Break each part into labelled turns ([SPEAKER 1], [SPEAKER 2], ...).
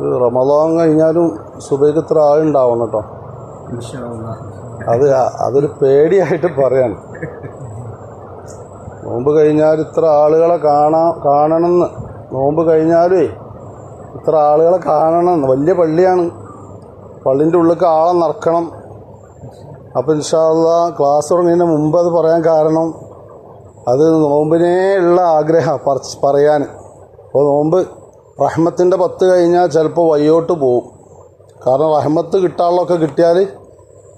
[SPEAKER 1] റമദാൻ കഴിഞ്ഞാലും സുബൈക്ക് ഇത്ര ആളുണ്ടാവണം കേട്ടോ. അത് അതൊരു പേടിയായിട്ട് പറയാണ്. നോമ്പ് കഴിഞ്ഞാൽ ഇത്ര ആളുകളെ കാണാ കാണണമെന്ന്. നോമ്പ് കഴിഞ്ഞാലേ ഇത്ര ആളുകളെ കാണണം. വലിയ പള്ളിയാണ്. പള്ളിന്റെ ഉള്ളിലേക്ക് ആളെ നടക്കണം. അപ്പം ഇൻഷാല്ല ക്ലാസ് തുടങ്ങിയതിന് മുമ്പ് അത് പറയാൻ കാരണം അത് നോമ്പിനേ ഉള്ള ആഗ്രഹം പറയാൻ. അപ്പോൾ നോമ്പ് റഹ്മത്തിന്റെ പത്ത് കഴിഞ്ഞാൽ ചിലപ്പോൾ വയ്യോട്ട് പോവും. കാരണം റഹ്മത്ത് കിട്ടാനുള്ളതൊക്കെ കിട്ടിയാൽ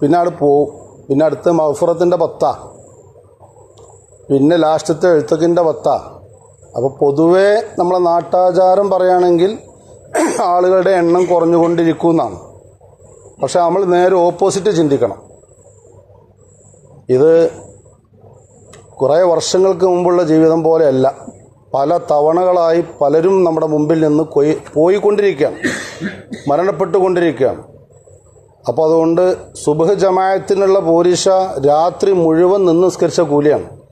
[SPEAKER 1] പിന്നെ അവിടെ പോവും. പിന്നെ അടുത്ത് മഹഫുറത്തിന്റെ പത്താ. പിന്നെ ലാസ്റ്റത്തെ എഴുത്തക്കിന്റെ പത്താ. അപ്പോൾ പൊതുവേ നമ്മളെ നാട്ടാചാരം പറയുകയാണെങ്കിൽ ആളുകളുടെ എണ്ണം കുറഞ്ഞുകൊണ്ടിരിക്കുമെന്നാണ് പക്ഷെ നമ്മൾ നേരെ ഓപ്പോസിറ്റ് ചിന്തിക്കണം. ഇത് കുറേ വർഷങ്ങൾക്ക് മുമ്പുള്ള ജീവിതം പോലെയല്ല. പല തവണകളായി പലരും നമ്മുടെ മുമ്പിൽ നിന്ന് കൊയ് പോയിക്കൊണ്ടിരിക്കുകയാണ്. മരണപ്പെട്ടുകൊണ്ടിരിക്കുകയാണ്. അപ്പോൾ അതുകൊണ്ട് സുബഹ് ജമായത്തിനുള്ള പോരീഷ രാത്രി മുഴുവൻ നിന്ന് നിസ്കരിച്ച കൂലിയാണ്.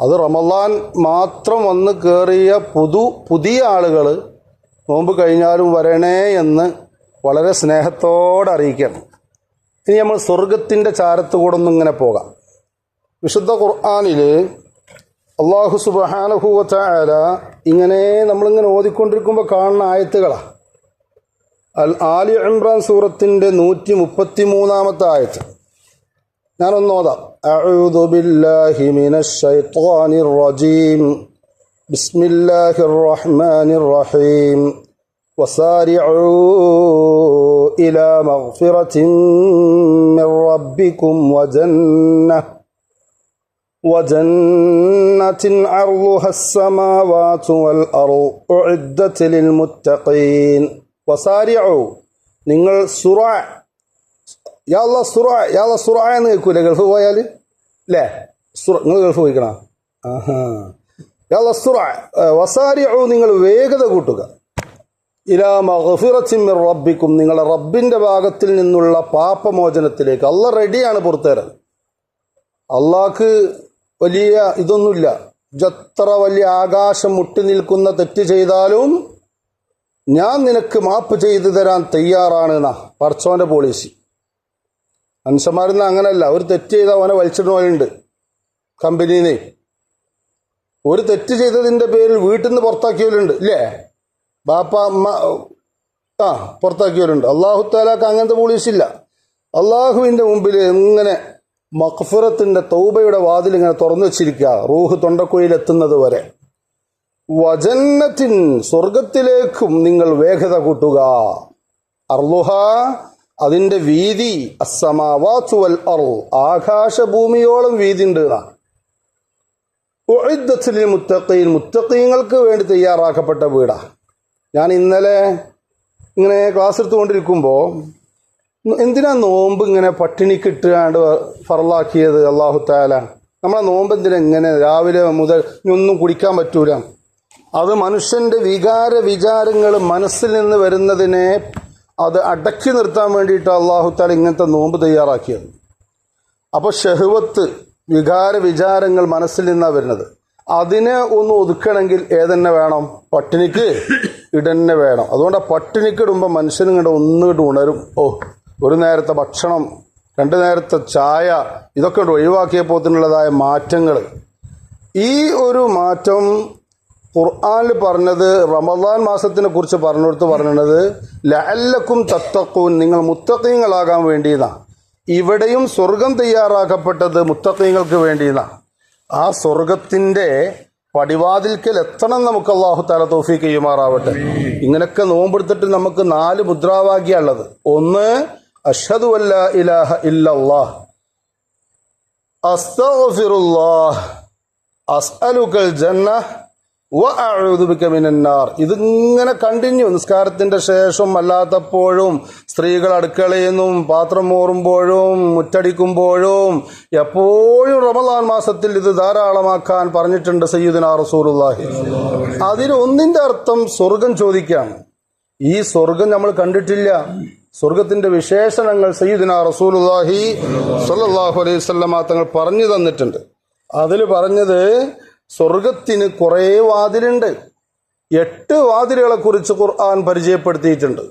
[SPEAKER 1] അത് റമദാൻ മാത്രം വന്ന് കയറിയ പുതു പുതിയ ആളുകൾ നോമ്പ് കഴിഞ്ഞാലും വരണേ എന്ന് വളരെ സ്നേഹത്തോടെ അറിയിക്കണം ഇനി നമ്മൾ സ്വർഗത്തിന്റെ ചാരത്ത് കൂടെ ഒന്നും ഇങ്ങനെ പോകാം. വിശുദ്ധ ഖുർആാനിൽ അള്ളാഹു സുബാനഹുവല ഇങ്ങനെ നമ്മളിങ്ങനെ ഓതിക്കൊണ്ടിരിക്കുമ്പോൾ കാണുന്ന ആയത്തുകളാണ് അൽ ആലി ഇമ്രാൻ സൂറത്തിൻ്റെ നൂറ്റി മുപ്പത്തി മൂന്നാമത്തെ ആയത്ത് ഞാനൊന്ന് ഓതാം അഊദു ബില്ലാഹി മിനശ് ശൈത്വാനിർ റജീം ബിസ്മില്ലാഹിർ റഹ്മാനിർ റഹീം وسارعوا إلى مغفرة من ربكم وجنة وجنة عرضها السماوات والأرض أعدت للمتقين وسارعوا നിങ്ങൾ സുറ യാള്ള സുറ യാള്ള സുറ എന്ന് കേൾക്കൂലേ ഗൾഫ് പോയാൽ അല്ലേ സുറ നിങ്ങൾ ഗൾഫ് പോയിക്കണ ആഹാ യാള്ള സുറ വസാരിഉ നിങ്ങൾ വേഗത കൂട്ടുക ഇലാ മഗ്ഫിറത്തിൻ മിർ റബ്ബിക്കും നിങ്ങളുടെ റബ്ബിന്റെ ഭാഗത്തിൽ നിന്നുള്ള പാപമോചനത്തിലേക്ക് അല്ല റെഡിയാണ് പുറത്തേരാൻ അള്ളാഹ്ക്ക് വലിയ ഇതൊന്നുമില്ല. ജത്ര വലിയ ആകാശം മുട്ടി നിൽക്കുന്ന തെറ്റ് ചെയ്താലും ഞാൻ നിനക്ക് മാപ്പ് ചെയ്തു തരാൻ തയ്യാറാണ് എന്നാ പർച്ചോന്റെ പോളിസി മനുഷ്യന്മാരിന്ന് അങ്ങനല്ല ഒരു തെറ്റ് ചെയ്താൽ അവനെ വലിച്ചിടുന്ന പോലെയുണ്ട് കമ്പനീനെ. ഒരു തെറ്റ് ചെയ്തതിന്റെ പേരിൽ വീട്ടിൽ നിന്ന് പുറത്താക്കിയവരുണ്ട് ഇല്ലേ? ബാപ്പ അമ്മ ആ പുറത്താക്കിയവരുണ്ട് അള്ളാഹു താലാക്ക് അങ്ങനത്തെ പോളിസി ഇല്ല. അള്ളാഹുവിന്റെ മുമ്പിൽ ഇങ്ങനെ മഖഫിറത്തിന്റെ തൗബയുടെ വാതിൽ ഇങ്ങനെ തുറന്നു വെച്ചിരിക്കുക. റൂഹ് തൊണ്ടക്കുഴിയിലെത്തുന്നത് വരെ. വജന്നത്തിൻ സ്വർഗത്തിലേക്കും നിങ്ങൾ വേഗത കൂട്ടുക. അർലുഹ അതിന്റെ വീതി അസമാവാൽ അർ ആകാശഭൂമിയോളം വീതി ഉണ്ട് മുത്തക്കയിൽ മുത്തഖീൻ മുത്തഖീങ്ങൾക്ക് വേണ്ടി തയ്യാറാക്കപ്പെട്ട വീടാ. ഞാൻ ഇന്നലെ ഇങ്ങനെ ക്ലാസ് എടുത്തുകൊണ്ടിരിക്കുമ്പോൾ എന്തിനാ നോമ്പ് ഇങ്ങനെ പട്ടിണി ഇട്ടുകാണ്ട് ഫറലാക്കിയത്? അള്ളാഹു താല നമ്മളെ നോമ്പ് എന്തിനാ ഇങ്ങനെ രാവിലെ മുതൽ ഒന്നും കുടിക്കാൻ പറ്റൂല. അത് മനുഷ്യന്റെ വികാര വിചാരങ്ങൾ മനസ്സിൽ നിന്ന് വരുന്നതിനെ അത് അടക്കി നിർത്താൻ വേണ്ടിയിട്ട് അള്ളാഹു താല ഇങ്ങനത്തെ നോമ്പ് തയ്യാറാക്കിയത്. അപ്പോൾ ഷെഹുവത്ത് വികാര വിചാരങ്ങൾ മനസ്സിൽ നിന്നാണ് വരുന്നത്. അതിനെ ഒന്ന് ഒതുക്കണമെങ്കിൽ ഏതന്നെ വേണം? പട്ടിണിക്ക് ഇടന്നെ വേണം. അതുകൊണ്ട് ആ പട്ടിണിക്ക് ഇടുമ്പോൾ മനുഷ്യനും കണ്ട ഒന്നുകിട്ട് ഉണരും. ഓ ഒരു നേരത്തെ ഭക്ഷണം രണ്ട് നേരത്തെ ചായ ഇതൊക്കെ ഉണ്ട് ഒഴിവാക്കിയപ്പോത്തിനുള്ളതായ മാറ്റങ്ങൾ ഈ ഒരു മാറ്റം ഖുർആാനിൽ പറഞ്ഞത് റമദാൻ മാസത്തിനെ കുറിച്ച് പറഞ്ഞെടുത്ത് പറഞ്ഞത് ലഅല്ലക്കും തത്തക്കൂൻ നിങ്ങൾ മുത്തക്കീങ്ങളാകാൻ വേണ്ടിയതാണ് ഇവിടെയും സ്വർഗം തയ്യാറാക്കപ്പെട്ടത് മുത്തക്കീങ്ങൾക്ക് വേണ്ടിയതാണ് ആ സ്വർഗത്തിന്റെ പടിവാതിൽക്കൽ എത്തണം നമുക്ക് അള്ളാഹു താല തോഫി ചെയ്യുമാറാവട്ടെ. ഇങ്ങനെയൊക്കെ നോമ്പെടുത്തിട്ട് നമുക്ക് നാല് മുദ്രാവാക്യമുള്ളത് ഒന്ന് അഷ്ഹദു അല്ല ഇലാഹ ഇല്ലല്ലാഹ്. അസ്തഗ്ഫിറുല്ലാഹ്. അസ്അലുക്കൽ ജന്ന ബിക മിനന്നാർ ഇതിങ്ങനെ കണ്ടിന്യൂ. നിസ്കാരത്തിന്റെ ശേഷം അല്ലാത്തപ്പോഴും സ്ത്രീകൾ അടുക്കളയിൽ പാത്രം മോറുമ്പോഴും മുറ്റടിക്കുമ്പോഴും എപ്പോഴും റമദാൻ മാസത്തിൽ ഇത് ധാരാളമാക്കാൻ പറഞ്ഞിട്ടുണ്ട് സയ്യിദുന റസൂലുള്ളാഹി. അതിലൊന്നിന്റെ അർത്ഥം സ്വർഗം ചോദിക്കുകയാണ് ഈ സ്വർഗം നമ്മൾ കണ്ടിട്ടില്ല. സ്വർഗത്തിന്റെ വിശേഷണങ്ങൾ സയ്യിദിന റസൂലുള്ളാഹി സല്ലാഹു അലൈഹി തങ്ങൾ പറഞ്ഞു തന്നിട്ടുണ്ട്. അതിൽ പറഞ്ഞത് സ്വർഗത്തിന് കുറേ വാതിലുണ്ട്. എട്ട് വാതിലുകളെ കുറിച്ച് ഖുർആൻ പരിചയപ്പെടുത്തിയിട്ടുണ്ട്.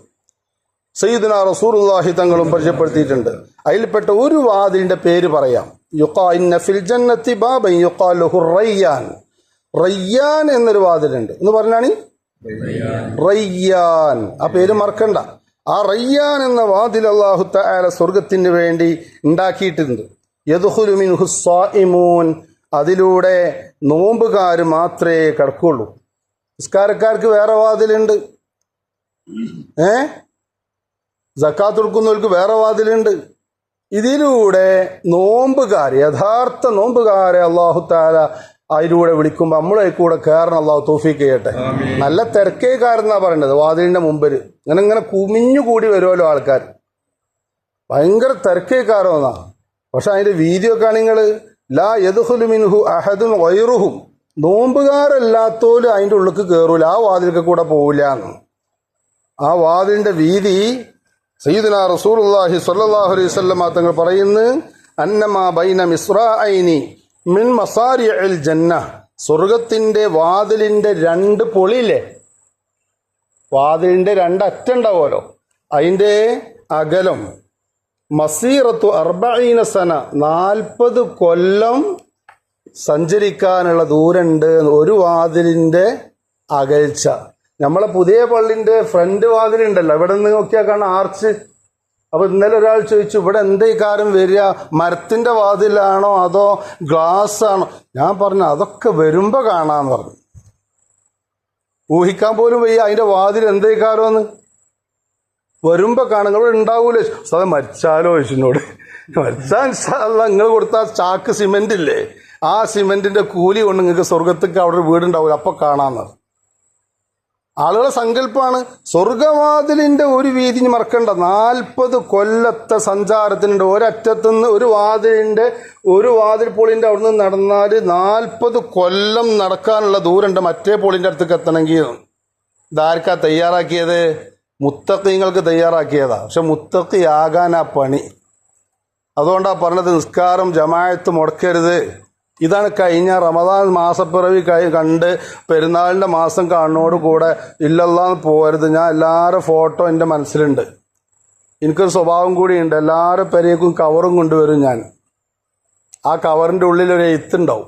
[SPEAKER 1] സയ്യിദിന റസൂലുല്ലാഹി തങ്ങളും പരിചയപ്പെടുത്തിയിട്ടുണ്ട്. അതിൽപ്പെട്ട ഒരു വാതിലിന്റെ പേര് പറയാം. റയ്യാൻ. റയ്യാൻ എന്നൊരു വാതിലുണ്ട്. എന്ന് പറഞ്ഞാണ്? റയ്യാൻ. ആ പേര് മറക്കണ്ട. ആ റയ്യാൻ എന്ന വാതിൽ അള്ളാഹു തആല സ്വർഗത്തിന് വേണ്ടി ഉണ്ടാക്കിയിട്ടുണ്ട്. യദ്ഖുലു മിൻഹു സ്വാഇമൂൻ അതിലൂടെ നോമ്പുകാർ മാത്രമേ കിടക്കുള്ളൂ. നിസ്കാരക്കാർക്ക് വേറെ വാതിലുണ്ട്. ഏ? ജക്കാത്ത് കൊടുക്കുന്നവർക്ക് വേറെ വാതിലുണ്ട്. ഇതിലൂടെ നോമ്പുകാർ യഥാർത്ഥ നോമ്പുകാരെ അള്ളാഹു താല അതിലൂടെ വിളിക്കുമ്പോൾ നമ്മളെ കൂടെ കയറണം അള്ളാഹു തോഫിക്ക് ചെയ്യട്ടെ. നല്ല തിരക്കേക്കാരെന്നാ പറയേണ്ടത് വാതിലിന്റെ മുമ്പിൽ ഇങ്ങനെ ഇങ്ങനെ കുമിഞ്ഞു കൂടി വരുമല്ലോ ആൾക്കാർ ഭയങ്കര തിരക്കേക്കാരോന്നാ പക്ഷെ അതിന്റെ വീതിയൊക്കെ നിങ്ങൾ ലാ യദുഹുലു മിൻഹു അഹദുൻ വൈറുഹും നോമ്പുകാരല്ലാത്തോലും അതിന്റെ ഉള്ളിക്ക് കയറൂല ആ വാതിലൊക്കെ കൂടെ പോവില്ല എന്ന്. ആ വാതിലിന്റെ വീതി സയ്യിദുന റസൂലുള്ളാഹി അള്ളാഹി അലൈഹി വസല്ലമ തങ്ങൾ പറയുന്നു അന്നമാ ബൈന മിസ്റാഐനി മിൻ മസാരിയൽ ജന്ന സ്വർഗത്തിന്റെ വാതിലിന്റെ രണ്ട് പൊളിയില്ലേ? വാതിലിന്റെ രണ്ട് അതിന്റെ അകലം മസീറത്തു അർബീന സന നാൽപ്പത് കൊല്ലം സഞ്ചരിക്കാനുള്ള ദൂരമുണ്ട് ഒരു വാതിലിന്റെ അകൽച്ച. നമ്മളെ പുതിയ പള്ളിന്റെ ഫ്രണ്ട് വാതിലുണ്ടല്ലോ ഇവിടെ നിന്ന് നോക്കിയാൽ കാണാം? ആർച്ച് അപ്പൊ ഇന്നലെ ഒരാൾ ചോദിച്ചു ഇവിടെ എന്തേ കാര്യം വരിക? മരത്തിന്റെ വാതിലാണോ അതോ ഗ്ലാസ് ആണോ ഞാൻ പറഞ്ഞു അതൊക്കെ വരുമ്പോ കാണാന്ന് പറഞ്ഞു. ഊഹിക്കാൻ പോലും വയ്യ അതിന്റെ വാതിൽ എന്തേ കാരമെന്ന് വരുമ്പോ കാണും ഇവിടെ ഉണ്ടാവൂലേ. സാധനം മരിച്ചാലോ? ചോദിച്ചിനോട് മരിച്ചാൽ നിങ്ങൾ കൊടുത്ത ചാക്ക് സിമെന്റ് ഇല്ലേ ആ സിമെന്റിന്റെ കൂലി കൊണ്ട് നിങ്ങൾക്ക് സ്വർഗത്തേക്ക് അവിടെ ഒരു വീടുണ്ടാവില്ല അപ്പൊ കാണാന്ന് ആളുകളെ സങ്കല്പമാണ്. സ്വർഗവാതിലിന്റെ ഒരു വീതി മറക്കണ്ട. നാൽപ്പത് കൊല്ലത്തെ സഞ്ചാരത്തിനുണ്ട്. ഒരറ്റത്തുനിന്ന് ഒരു വാതിലിന്റെ ഒരു വാതിൽ പോളിന്റെ അവിടുന്ന് നടന്നാൽ നാൽപ്പത് കൊല്ലം നടക്കാനുള്ള ദൂരമുണ്ട്. മറ്റേ പോളിന്റെ അടുത്തേക്ക് എത്തണമെങ്കിൽ. ഇതാർക്കാ തയ്യാറാക്കിയത്? മുത്തക്കിങ്ങൾക്ക് തയ്യാറാക്കിയതാ. പക്ഷെ മുത്തക്കിയാകാൻ ആ പണി. അതുകൊണ്ടാണ് പറഞ്ഞത് നിസ്കാരം ജമായത്ത് മുടക്കരുത്. ഇതാണ് കഴിഞ്ഞ റമദാൻ മാസപ്പിറവി കണ്ട് പെരുന്നാളിന്റെ മാസം കാണുന്നോട് കൂടെ ഇല്ലല്ലാന്ന് പോകരുത്. ഞാൻ എല്ലാവരും ഫോട്ടോ എന്റെ മനസ്സിലുണ്ട്. എനിക്കൊരു സ്വഭാവം കൂടിയുണ്ട്. എല്ലാവരും പെരേക്കും കവറും കൊണ്ടുവരും ഞാൻ. ആ കവറിന്റെ ഉള്ളിൽ ഒരു എഴുത്തുണ്ടാവും.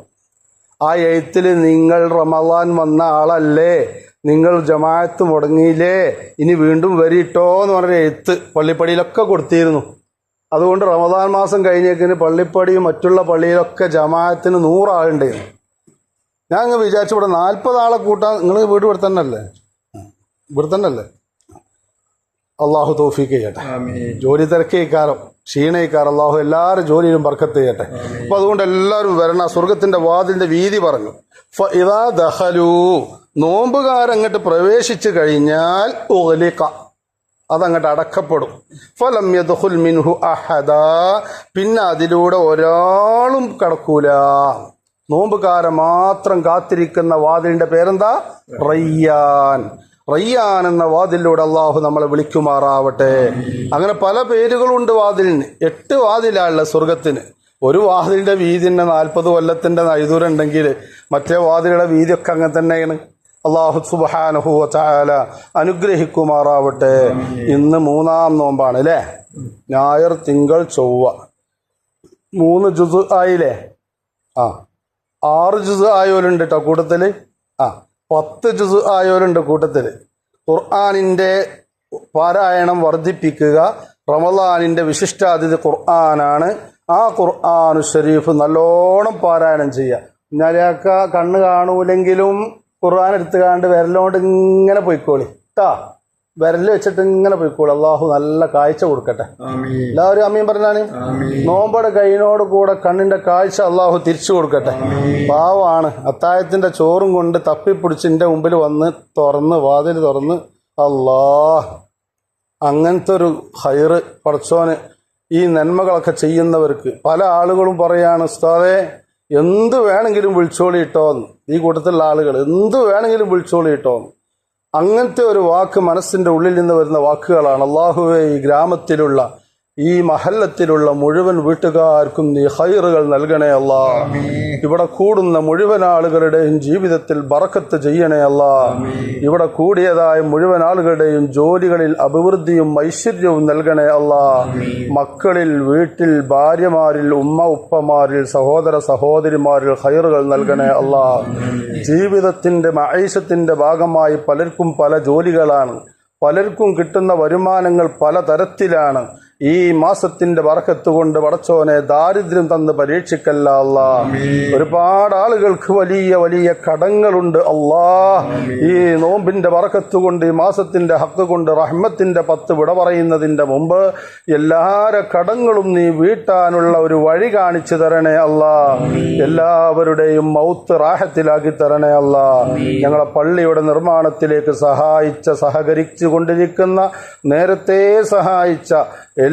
[SPEAKER 1] ആ എഴുത്തിൽ നിങ്ങൾ റമദാൻ വന്ന ആളല്ലേ? നിങ്ങൾ ജമാഅത്ത് മുടങ്ങിയില്ലേ? ഇനി വീണ്ടും വരിട്ടോ എന്ന് പറഞ്ഞ എഴുത്ത് പള്ളിപ്പടിയിലൊക്കെ കൊടുത്തിരുന്നു. അതുകൊണ്ട് റമദാൻ മാസം കഴിഞ്ഞേക്കിന് പള്ളിപ്പടിയും മറ്റുള്ള പള്ളിയിലൊക്കെ ജമാഅത്തിന് നൂറാളുണ്ടായിരുന്നു ഞാൻ അങ്ങ് വിചാരിച്ചു ഇവിടെ നാൽപ്പത് ആളെ കൂട്ടാൻ നിങ്ങൾ വീട് ഇവിടെ തന്നെ അല്ലേ ഇവിടെ തന്നെ അല്ലേ അള്ളാഹു തോഫിക്ക് ചെയ്യട്ടെ. ജോലി തിരക്കേക്കാരം ക്ഷീണയിക്കാരം അള്ളാഹു എല്ലാവരും ജോലിയിലും ബർക്കത്ത് ചെയ്യട്ടെ. അപ്പൊ അതുകൊണ്ട് എല്ലാവരും വരണ. സ്വർഗത്തിന്റെ വാതിലിന്റെ വീതി പറഞ്ഞു. ഫ ഇതാ ദഹലു. നോമ്പുകാരങ്ങട്ട് പ്രവേശിച്ചു കഴിഞ്ഞാൽ ഉഗ്ലിഖ. അതങ്ങട്ട് അടക്കപ്പെടും. ഫലം യദ്ഖുൽ മിൻഹു അഹദ. പിന്നെ അതിലൂടെ ഒരാളും കടക്കൂല. നോമ്പുകാരെ മാത്രം കാത്തിരിക്കുന്ന വാതിലിന്റെ പേരെന്താ? റയ്യാൻ. റയ്യാൻ എന്ന വാതിലിലൂടെ അള്ളാഹു നമ്മളെ വിളിക്കുമാറാവട്ടെ. അങ്ങനെ പല പേരുകളുണ്ട് വാതിലിന്. എട്ട് വാതിലാണല്ലോ സ്വർഗത്തിന് ഒരു വാതിലിന്റെ വീതി തന്നെ നാൽപ്പത് കൊല്ലത്തിന്റെ നൈതൂരുണ്ടെങ്കിൽ മറ്റേ വാതിലുടെ വീതിയൊക്കെ അങ്ങനെ തന്നെയാണ്. അള്ളാഹു സുബാനഹു ചായാല അനുഗ്രഹിക്കുമാറാവട്ടെ. ഇന്ന് മൂന്നാം നോമ്പാണ് അല്ലേ? ഞായർ തിങ്കൾ ചൊവ്വ. മൂന്ന് ജുസ് ആയില്ലേ? ആ. ആറ് ജുസ് ആയോലുണ്ട് കേട്ടോ കൂട്ടത്തിൽ ആ. പത്ത് ജുസ് ആയോലുണ്ട് കൂട്ടത്തിൽ ഖുർആാനിന്റെ പാരായണം വർദ്ധിപ്പിക്കുക. റമദാനിന്റെ വിശിഷ്ടാതിഥി ഖുർആനാണ്. ആ ഖുർആാനു ഷരീഫ് നല്ലോണം പാരായണം ചെയ്യുക. ഞാനൊക്കെ കണ്ണ് കാണൂലെങ്കിലും ഖുർആൻ എടുത്ത് കാണ്ട് വിരലോണ്ട് ഇങ്ങനെ പോയിക്കോളി. കേട്ടാ വിരൽ വെച്ചിട്ട് ഇങ്ങനെ പോയിക്കോളി. അള്ളാഹു നല്ല കാഴ്ച കൊടുക്കട്ടെ. എല്ലാവരും അമ്മയും പറഞ്ഞാണ് നോമ്പടെ കൈനോട് കൂടെ കണ്ണിന്റെ കാഴ്ച അള്ളാഹു തിരിച്ചു കൊടുക്കട്ടെ. പാവമാണ് അത്തായത്തിന്റെ ചോറും കൊണ്ട് തപ്പിപ്പിടിച്ച് എന്റെ മുമ്പിൽ വന്ന് തുറന്ന് വാതിൽ തുറന്ന് അള്ളാഹ്. അങ്ങനത്തെ ഒരു ഹൈറ് പടച്ചോന് ഈ നന്മകളൊക്കെ ചെയ്യുന്നവർക്ക്. പല ആളുകളും പറയാണ് ഉസ്താദേ എന്ത് വേണമെങ്കിലും വിളിച്ചോളിയിട്ടോന്ന് ഈ കൂട്ടത്തിലുള്ള ആളുകൾ എന്ത് വേണമെങ്കിലും വിളിച്ചോളിയിട്ടോന്ന് അങ്ങനത്തെ ഒരു വാക്ക് മനസ്സിന്റെ ഉള്ളിൽ നിന്ന് വരുന്ന വാക്കുകളാണ് അള്ളാഹുവെ ഈ ഗ്രാമത്തിലുള്ള ഈ മഹല്ലത്തിലുള്ള മുഴുവൻ വീട്ടുകാർക്കും നീ ഹൈറുകൾ നൽകണേ അല്ല. ഇവിടെ കൂടുന്ന മുഴുവൻ ആളുകളുടെയും ജീവിതത്തിൽ ബറക്കത്ത് ചെയ്യണേ അല്ല. ഇവിടെ കൂടിയതായ മുഴുവൻ ആളുകളുടെയും ജോലികളിൽ അഭിവൃദ്ധിയും ഐശ്വര്യവും നൽകണേ അല്ല. മക്കളിൽ വീട്ടിൽ ഭാര്യമാരിൽ ഉമ്മ ഉപ്പമാരിൽ സഹോദര സഹോദരിമാരിൽ ഹൈറുകൾ നൽകണേ അല്ല. ജീവിതത്തിന്റെ മൈഷത്തിന്റെ ഭാഗമായി പലർക്കും പല ജോലികളാണ്. പലർക്കും കിട്ടുന്ന വരുമാനങ്ങൾ പലതരത്തിലാണ്. ഈ മാസത്തിന്റെ വറക്കത്ത് കൊണ്ട് വടച്ചോനെ ദാരിദ്ര്യം തന്ന് പരീക്ഷിക്കല്ല അല്ലാ. ഒരുപാട് ആളുകൾക്ക് വലിയ വലിയ കടങ്ങളുണ്ട് അല്ലാ. ഈ നോമ്പിന്റെ വറക്കത്ത് കൊണ്ട് ഈ മാസത്തിന്റെ ഹക്ക് കൊണ്ട് റഹ്മത്തിന്റെ പത്ത് വിട പറയുന്നതിന്റെ മുമ്പ് എല്ലാര കടങ്ങളും നീ വീട്ടാനുള്ള ഒരു വഴി കാണിച്ചു തരണേ അല്ലാ. എല്ലാവരുടെയും മൗത്ത് റാഹത്തിലാക്കി തരണേ അല്ല. ഞങ്ങളെ പള്ളിയുടെ നിർമ്മാണത്തിലേക്ക് സഹായിച്ച സഹകരിച്ചു കൊണ്ടിരിക്കുന്ന നേരത്തെ സഹായിച്ച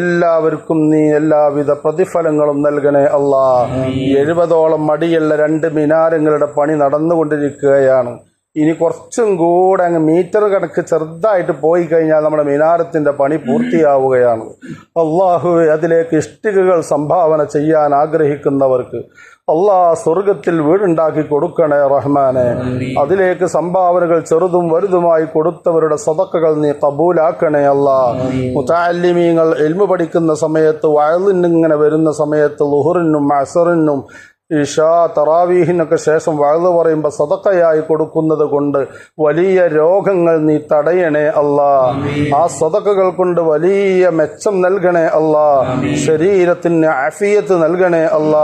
[SPEAKER 1] എല്ലാവർക്കും നീ എല്ലാവിധ പ്രതിഫലങ്ങളും നൽകണേ അല്ലാ എഴുപതോളം മടിയുള്ള രണ്ട് മിനാരങ്ങളുടെ പണി നടന്നുകൊണ്ടിരിക്കുകയാണ്. ഇനി കുറച്ചും കൂടെ അങ്ങ് മീറ്റർ കണക്ക് ചെറുതായിട്ട് പോയി കഴിഞ്ഞാൽ നമ്മുടെ മിനാരത്തിന്റെ പണി പൂർത്തിയാവുകയാണ്. അള്ളാഹു അതിലേക്ക് ഇഷ്ടികകൾ സംഭാവന ചെയ്യാൻ ആഗ്രഹിക്കുന്നവർക്ക് അള്ളാഹ് സ്വർഗത്തിൽ വീടുണ്ടാക്കി കൊടുക്കണേ റഹ്മാനെ. അതിലേക്ക് സംഭാവനകൾ ചെറുതും വലുതുമായി കൊടുത്തവരുടെ സതക്കകൾ നീ കബൂലാക്കണേ അല്ലാ മുത്താലിമീങ്ങൾ എൽമു പഠിക്കുന്ന സമയത്ത് വയലിനിങ്ങനെ വരുന്ന സമയത്ത് ലുഹറിനും അസറിനും ഇഷാ തറാവീഹിനൊക്കെ ശേഷം വഴുത് പറയുമ്പോൾ സതക്കയായി കൊടുക്കുന്നത് കൊണ്ട് വലിയ രോഗങ്ങൾ നീ തടയണേ അല്ല. ആ സതക്കകൾ കൊണ്ട് വലിയ മെച്ചം നൽകണേ അല്ല. ശരീരത്തിന് അഫിയത്ത് നൽകണേ അല്ല.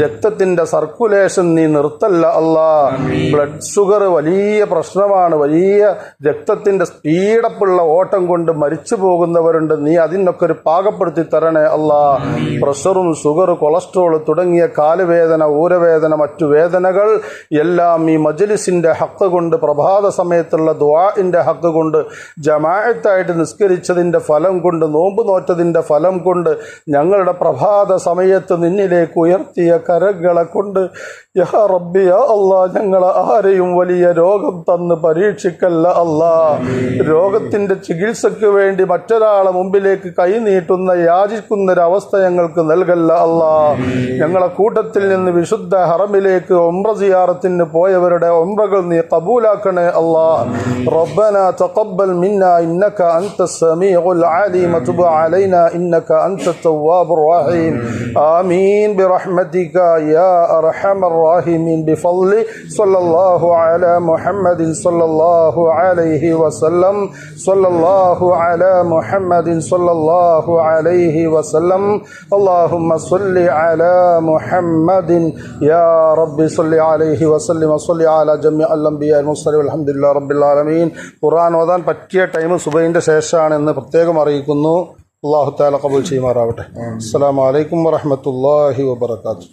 [SPEAKER 1] രക്തത്തിന്റെ സർക്കുലേഷൻ നീ നിർത്തല്ല അല്ല. ബ്ലഡ് ഷുഗർ വലിയ പ്രശ്നമാണ്. വലിയ രക്തത്തിന്റെ സ്പീഡപ്പുള്ള ഓട്ടം കൊണ്ട് മരിച്ചു പോകുന്നവരുണ്ട്. നീ അതിനൊക്കെ ഒരു പാകപ്പെടുത്തി തരണേ അല്ല. പ്രഷറും ഷുഗർ കൊളസ്ട്രോൾ തുടങ്ങിയ കാലുവേദന ഊരവേദന മറ്റു വേദനകൾ എല്ലാം ഈ മജ്ലിസിന്റെ ഹക്ക് കൊണ്ട് പ്രഭാത സമയത്തുള്ള ദ്വാഇന്റെ ഹക്ക് കൊണ്ട് ജമാഅത്തായിട്ട് നിസ്കരിച്ചതിന്റെ ഫലം കൊണ്ട് നോമ്പ് നോറ്റതിന്റെ ഫലം കൊണ്ട് ഞങ്ങളുടെ പ്രഭാത സമയത്ത് നിന്നിലേക്ക് ഉയർത്തിയ കരങ്ങളെ കൊണ്ട് യഹ റബ്ബിയ യാ ഞങ്ങൾ ആരെയും വലിയ രോഗം തന്ന് പരീക്ഷിക്കല്ല അല്ലാ. രോഗത്തിന്റെ ചികിത്സയ്ക്ക് വേണ്ടി മറ്റൊരാളെ മുമ്പിലേക്ക് കൈനീട്ടുന്ന യാചിക്കുന്ന ഒരു അവസ്ഥ ഞങ്ങൾക്ക് നൽകല്ല അല്ലാ. ഞങ്ങളെ കൂട്ടത്തിൽ നിന്ന് വിശുദ്ധ ഹറമിലേക്ക് ഒമ്ര സിയാറത്തിന് പോയവരുടെ ഒമ്രകൾ നീ കബൂലാക്കണേ അല്ലാ റബ്ബന തഖബ്ബൽ മിന്ന ഇന്നക അൻത സമീഉൽ അലീം തുബ് അലൈന ഇന്നക അൻത തവ്വാബുർ റഹീം ആമീൻ برحمتك يا أرحم الراحمين بفضل صلى الله على محمد صلى الله عليه وسلم صلى الله على محمد صلى الله عليه وسلم اللهم صل على محمد يا رب صل عليه وسلم وصل على جميع الأنبياء المرسلين والحمد لله رب العالمين ഖുർആൻ ഓതാൻ പറ്റിയ ടൈം സുബൈൻ്റെ ശേഷമാണ് എന്ന് പ്രത്യേകം അറിയിക്കുന്നു അള്ളാഹു താല കബൂൽ ചെയ്യുമാറാവട്ടെ അസ്സാം വലൈക്കും വറഹമത്തല്ലാഹി വബർക്കാത്തു